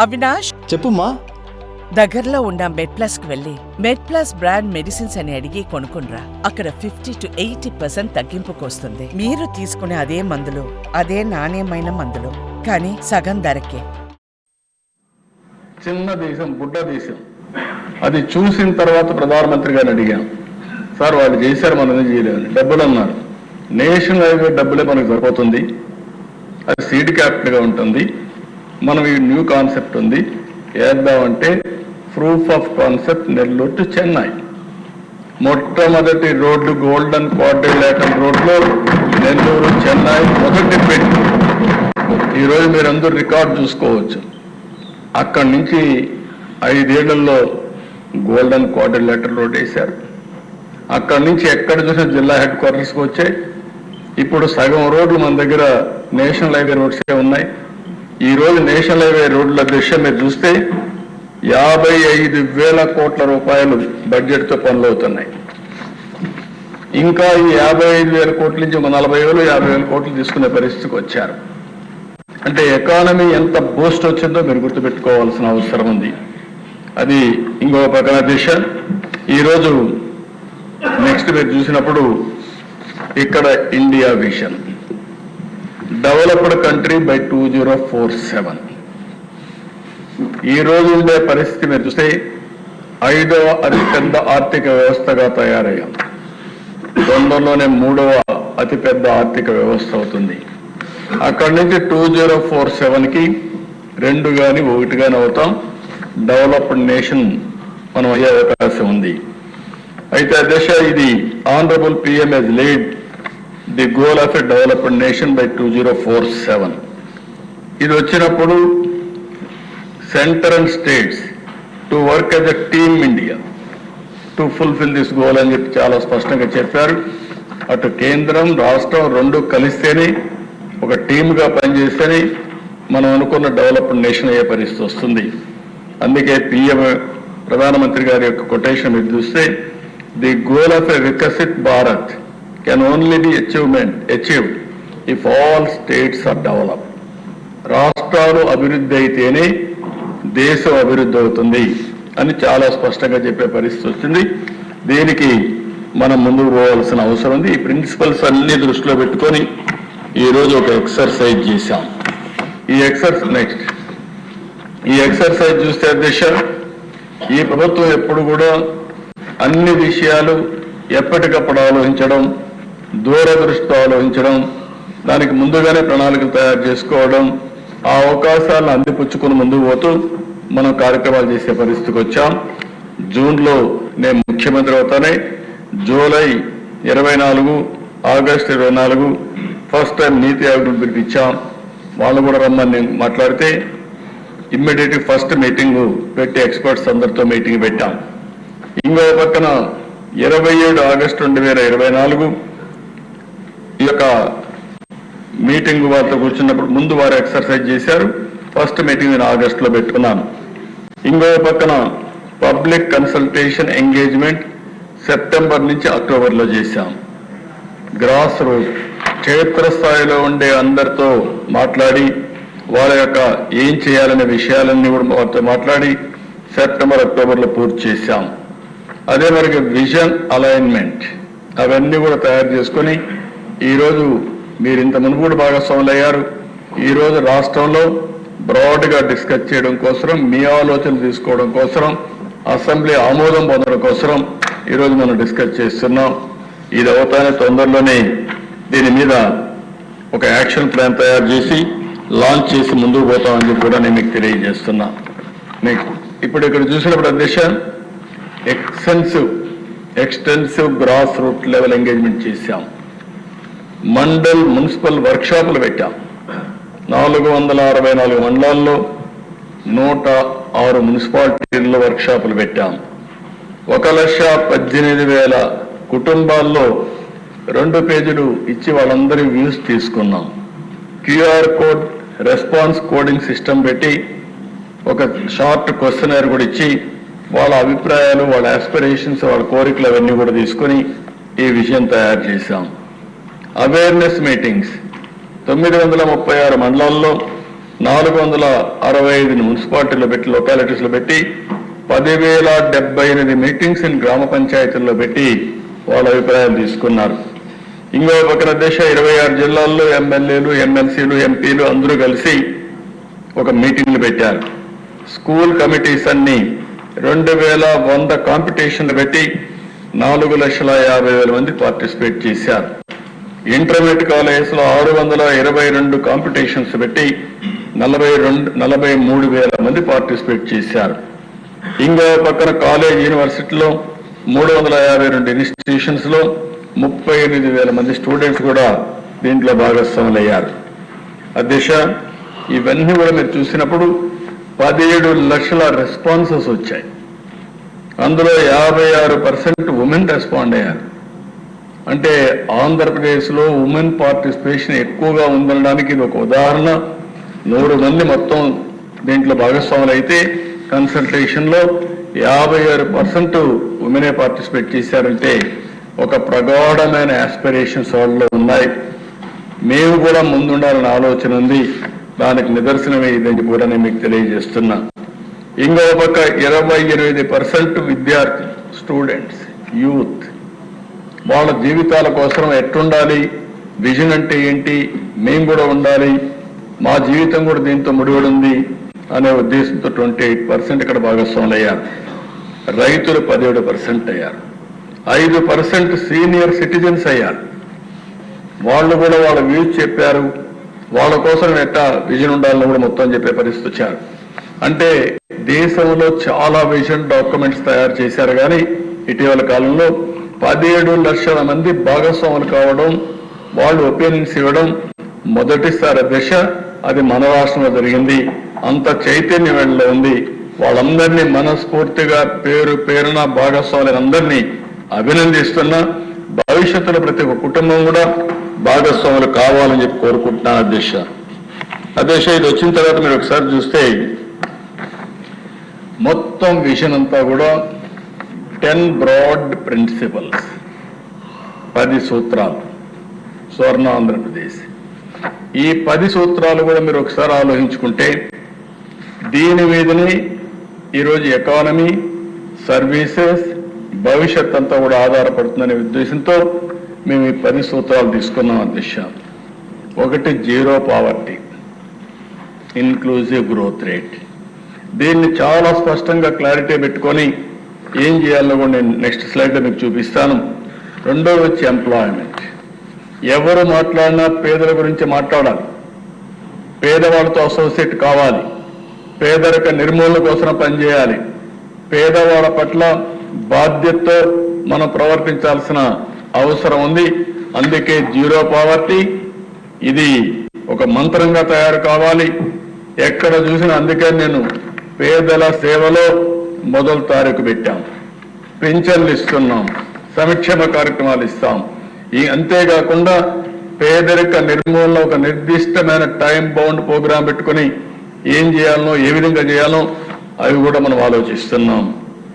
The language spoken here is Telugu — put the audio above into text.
అవినాష్? చెప్పుమా దగ్గరలో ఉన్న మెడ్ ప్లస్కు వెళ్ళి మెడ్ ప్లస్ బ్రాండ్ మెడిసిన్స్ అని అడిగి కొనుక్కునరా అక్కడ ఫిఫ్టీ టు ఎయిటీ పర్సెంట్ తగ్గింపుకు వస్తుంది మీరు తీసుకునే అదే మందులు అదే నాణ్యమైన మందులు. కానీ సగం ధరకే. చిన్న దేశం బుడ్డ దేశం. అది చూసిన తర్వాత ప్రధానమంత్రి గారిని అడిగాం. సార్ వాళ్ళు చేశారు మనం ఏం చేయలేమని డబ్బులు అన్నారు. నేషనల్ హైవే డబ్బులే మనకు సరిపోతుంది. అది సీడ్ క్యాపిటల్గా ఉంటుంది. మనం ఈ న్యూ కాన్సెప్ట్ ఉంది. ఏద్దామంటే proof of concept Nellore to Chennai. మొట్టమొదటి రోడ్డు గోల్డెన్ క్వాడ్రిలేటర్ రోడ్లో నెల్లూరు చెన్నై మొదటి పెట్టి ఈరోజు మీరందరూ రికార్డ్ చూసుకోవచ్చు. అక్కడి నుంచి ఐదేళ్ళలో గోల్డెన్ క్వాడ్రిలేటర్ రోడ్ వేశారు. అక్కడి నుంచి ఎక్కడ చూసిన జిల్లా హెడ్ క్వార్టర్స్కి వచ్చాయి. ఇప్పుడు సగం రోడ్లు మన దగ్గర నేషనల్ హైవే రోడ్సే ఉన్నాయి. ఈ రోజు నేషనల్ హైవే రోడ్ల దృశ్యం మీరు చూస్తే యాభై ఐదు వేల కోట్ల రూపాయలు బడ్జెట్తో పనులు అవుతున్నాయి ఇంకా ఈ యాభై ఐదు వేల కోట్ల నుంచి ఒక నలభై వేలు యాభై వేల కోట్లు తీసుకునే పరిస్థితికి వచ్చారు. అంటే ఎకానమీ ఎంత బూస్ట్ వచ్చిందో మీరు గుర్తుపెట్టుకోవాల్సిన అవసరం ఉంది. అది ఇంకో పక్కన దిశ. ఈరోజు నెక్స్ట్ మీరు చూసినప్పుడు ఇక్కడ India vision developed country by two zero four seven. ఈ రోజు ఉండే పరిస్థితి మీరు చూస్తే ఐదవ అతిపెద్ద ఆర్థిక వ్యవస్థగా తయారయ్యాం. తొందరలోనే మూడవ అతిపెద్ద ఆర్థిక వ్యవస్థ అవుతుంది. అక్కడి నుంచి టూ జీరో ఫోర్ సెవెన్కి రెండు కానీ ఒకటి కానీ అవుతాం. డెవలప్డ్ నేషన్ మనం అయ్యే అవకాశం ఉంది. అయితే దశ ఇది. Honourable PM has lead the goal of a developed nation by two zero four seven ఇది వచ్చినప్పుడు centre and states to work as a team India to fulfil this goal అని చెప్పి చాలా స్పష్టంగా చెప్పారు. అటు కేంద్రం రాష్ట్రం రెండు కలిస్తేనే ఒక టీమ్గా పనిచేస్తేనే మనం అనుకున్న డెవలప్డ్ నేషన్ అయ్యే పరిస్థితి వస్తుంది. అందుకే పిఎం ప్రధానమంత్రి గారి యొక్క కొటేషన్ మీరు చూస్తే the goal of a Viksit Bharat can only be achievement achieved if all states are develop రాష్ట్రాలు అభివృద్ధి అయితేనే దేశం అభివృద్ధి అవుతుంది అని చాలా స్పష్టంగా చెప్పే పరిస్థితి వచ్చింది. దీనికి మనం ముందుకు పోవాల్సిన అవసరం ఉంది. ఈ ప్రిన్సిపల్స్ అన్ని దృష్టిలో పెట్టుకొని ఈరోజు ఒక ఎక్సర్సైజ్ చేశాం. ఈ ఎక్సర్సైజ్ నెక్స్ట్ ఈ ఎక్సర్సైజ్ చూస్తే అధ్యక్ష ఈ ప్రభుత్వం ఎప్పుడు కూడా అన్ని విషయాలు ఎప్పటికప్పుడు ఆలోచించడం దూరదృష్టితో ఆలోచించడం దానికి ముందుగానే ప్రణాళికలు తయారు చేసుకోవడం ఆ అవకాశాలను అందిపుచ్చుకుని ముందుకు పోతూ మనం కార్యక్రమాలు చేసే పరిస్థితికి వచ్చాం. జూన్లో నేను ముఖ్యమంత్రి అవుతానే జూలై ఇరవై నాలుగు ఆగస్టు ఇరవై నాలుగు ఫస్ట్ టైం నీతి ఆయోగ్ పిలిపించాం. వాళ్ళు కూడా రమ్మని నేను మాట్లాడితే ఇమ్మీడియట్ ఫస్ట్ మీటింగ్ పెట్టి ఎక్స్పర్ట్స్ అందరితో మీటింగ్ పెట్టాం. ఇంకో పక్కన ఇరవై ఏడు ఆగస్టు రెండు వేల ఇరవై నాలుగు యొక్క మీటింగ్ వారితో కూర్చున్నప్పుడు ముందు వారు ఎక్సర్సైజ్ చేశారు. ఫస్ట్ మీటింగ్ నేను ఆగస్టులో పెట్టుకున్నాను. ఇంకో పక్కన పబ్లిక్ కన్సల్టేషన్ ఎంగేజ్మెంట్ సెప్టెంబర్ నుంచి అక్టోబర్లో చేశాం. గ్రాస్ రూట్ క్షేత్రస్థాయిలో ఉండే అందరితో మాట్లాడి వాళ్ళ యొక్క ఏం చేయాలనే విషయాలన్నీ కూడా వారితో మాట్లాడి సెప్టెంబర్ అక్టోబర్లో పూర్తి చేశాం. అదే మరికి విజన్ అలైన్మెంట్ అవన్నీ కూడా తయారు చేసుకొని ఈరోజు మీరు ఇంత మునుగోడు భాగస్వాములు అయ్యారు. ఈరోజు రాష్ట్రంలో బ్రాడ్గా డిస్కస్ చేయడం కోసం మీ ఆలోచనలు తీసుకోవడం కోసం అసెంబ్లీ ఆమోదం పొందడం కోసం ఈరోజు మనం డిస్కస్ చేస్తున్నాం. ఇది అవుతానే తొందరలోనే దీని మీద ఒక యాక్షన్ ప్లాన్ తయారు చేసి లాంచ్ చేసి ముందుకు పోతామని చెప్పి కూడా నేను మీకు తెలియజేస్తున్నా. మీకు ఇప్పుడు ఇక్కడ చూసినప్పుడు అధ్యక్ష extensive extensive grass root level engagement చేశాం. మండల్ మున్సిపల్ వర్క్షాపులు పెట్టాం. నాలుగు వందల అరవై నాలుగు మండలాల్లో నూట ఆరు మున్సిపాలిటీల్లో వర్క్షాపులు పెట్టాం. ఒక లక్ష పద్దెనిమిది వేల కుటుంబాల్లో రెండు పేజీలు ఇచ్చి వాళ్ళందరి వ్యూస్ తీసుకున్నాం. QR code response coding system పెట్టి ఒక షార్ట్ క్వశ్చనర్ కూడా ఇచ్చి వాళ్ళ అభిప్రాయాలు వాళ్ళ ఆస్పిరేషన్స్ వాళ్ళ కోరికలు అవన్నీ కూడా తీసుకొని ఈ విషయం తయారు చేశాం. అవేర్నెస్ మీటింగ్స్ తొమ్మిది వందల ముప్పై ఆరు మండలాల్లో నాలుగు వందల అరవై ఐదు మున్సిపాలిటీలో పెట్టి లొకాలిటీస్లో పెట్టి పదివేల డెబ్బై ఎనిమిది మీటింగ్స్ ఇన్ గ్రామ పంచాయతీల్లో పెట్టి వాళ్ళ అభిప్రాయాలు తీసుకున్నారు. ఇంకో పక్కన దేశ ఇరవై ఆరు జిల్లాల్లో ఎమ్మెల్యేలు ఎమ్మెల్సీలు ఎంపీలు అందరూ కలిసి ఒక మీటింగ్లు పెట్టారు. స్కూల్ కమిటీస్ అన్ని రెండు వేల వంద కాంపిటీషన్లు పెట్టి నాలుగు లక్షల యాభై వేల మంది పార్టిసిపేట్ చేశారు. ఇంటర్మీడియట్ కాలేజెస్లో ఆరు వందల ఇరవై రెండు కాంపిటీషన్స్ పెట్టి నలభై రెండు నలభై మూడు వేల మంది పార్టిసిపేట్ చేశారు. ఇంకో పక్కన కాలేజ్ యూనివర్సిటీలో మూడు వందల యాభై రెండు ఇన్స్టిట్యూషన్స్లో ముప్పై ఎనిమిది వేల మంది స్టూడెంట్స్ కూడా దీంట్లో భాగస్వాములయ్యారు. అధ్యక్ష ఇవన్నీ కూడా మీరు చూసినప్పుడు పదిహేడు లక్షల రెస్పాన్సెస్ వచ్చాయి. అందులో యాభై ఆరు పర్సెంట్ ఉమెన్ రెస్పాండ్ అయ్యారు. అంటే ఆంధ్రప్రదేశ్లో ఉమెన్ పార్టిసిపేషన్ ఎక్కువగా ఉందనడానికి ఇది ఒక ఉదాహరణ. నూరు మంది మొత్తం దీంట్లో భాగస్వాములు అయితే కన్సల్టేషన్లో యాభై ఆరు పర్సెంట్ ఉమెనే పార్టిసిపేట్ చేశారంటే ఒక ప్రగాఢమైన ఆస్పిరేషన్స్ వాళ్ళలో ఉన్నాయి. మేము కూడా ముందుండాలని ఆలోచన ఉంది. దానికి నిదర్శనమే ఇదని కూడా నేను మీకు తెలియజేస్తున్నా. ఇంకో పక్క ఇరవై ఎనిమిది పర్సెంట్ విద్యార్థి స్టూడెంట్స్ యూత్. వాళ్ళ జీవితాల కోసం ఎట్టుండాలి? విజన్ అంటే ఏంటి? మేము కూడా ఉండాలి. మా జీవితం కూడా దీంతో ముడిపడి ఉంది అనే ఉద్దేశంతో ట్వంటీ ఎయిట్ పర్సెంట్ ఇక్కడ భాగస్వాములు అయ్యారు. రైతులు పదిహేడు పర్సెంట్ అయ్యారు. ఐదు పర్సెంట్ సీనియర్ సిటిజన్స్ అయ్యారు. వాళ్ళు కూడా వాళ్ళ వ్యూస్ చెప్పారు. వాళ్ళ కోసం ఎట్టా విజన్ ఉండాలని కూడా మొత్తం చెప్పే పరిస్థితి వచ్చారు. అంటే దేశంలో చాలా విజన్ డాక్యుమెంట్స్ తయారు చేశారు కానీ ఇటీవల కాలంలో పదిహేడు లక్షల మంది భాగస్వాములు కావడం వాళ్ళు ఒపీనియన్స్ ఇవ్వడం మొదటిసారి దశ. అది మన రాష్ట్రంలో జరిగింది. అంత చైతన్యం వెళ్ళలో ఉంది. వాళ్ళందరినీ మనస్ఫూర్తిగా పేరు పేరున భాగస్వాములందరినీ అభినందిస్తున్నా. భవిష్యత్తులో ప్రతి ఒక్క కుటుంబం కూడా భాగస్వాములు కావాలని చెప్పి కోరుకుంటున్నాను అధ్యక్ష అధ్యక్ష ఇది వచ్చిన తర్వాత మీరు ఒకసారి చూస్తే మొత్తం విషయం అంతా కూడా టెన్ బ్రాడ్ ప్రిన్సిపల్స్ పది సూత్రాలు. స్వర్ణ ఆంధ్రప్రదేశ్. ఈ పది సూత్రాలు కూడా మీరు ఒకసారి ఆలోచించుకుంటే దీని మీదనే ఈరోజు ఎకానమీ సర్వీసెస్ భవిష్యత్ అంతా కూడా ఆధారపడుతుందనే ఉద్దేశంతో మేము ఈ పది సూత్రాలు తీసుకున్నాం అధ్యక్ష ఒకటి zero poverty inclusive growth rate దీన్ని చాలా స్పష్టంగా క్లారిటీ పెట్టుకొని ఏం చేయాలో కూడా నేను నెక్స్ట్ స్లైడ్లో మీకు చూపిస్తాను. రెండో వచ్చి ఎంప్లాయ్మెంట్ ఎవరు మాట్లాడినా పేదల గురించి మాట్లాడాలి. పేదవాళ్ళతో అసోసియేట్ కావాలి. పేదరిక నిర్మూలన కోసం పనిచేయాలి పేదవాళ్ళ పట్ల బాధ్యతతో మనం ప్రవర్తించాల్సిన అవసరం ఉంది. అందుకే జీరో పావర్టీ. ఇది ఒక మంత్రంగా తయారు కావాలి. ఎక్కడ చూసినా అందుకే నేను పేదల సేవలో మొదలు తారీఖు పెట్టాం. పింఛన్లు ఇస్తున్నాం. సంక్షేమ కార్యక్రమాలు ఇస్తాం. ఈ అంతేకాకుండా పేదరిక నిర్మూలన ఒక నిర్దిష్టమైన టైం బౌండ్ ప్రోగ్రాం పెట్టుకొని ఏం చేయాలనో ఏ విధంగా చేయాలో అవి కూడా మనం ఆలోచిస్తున్నాం.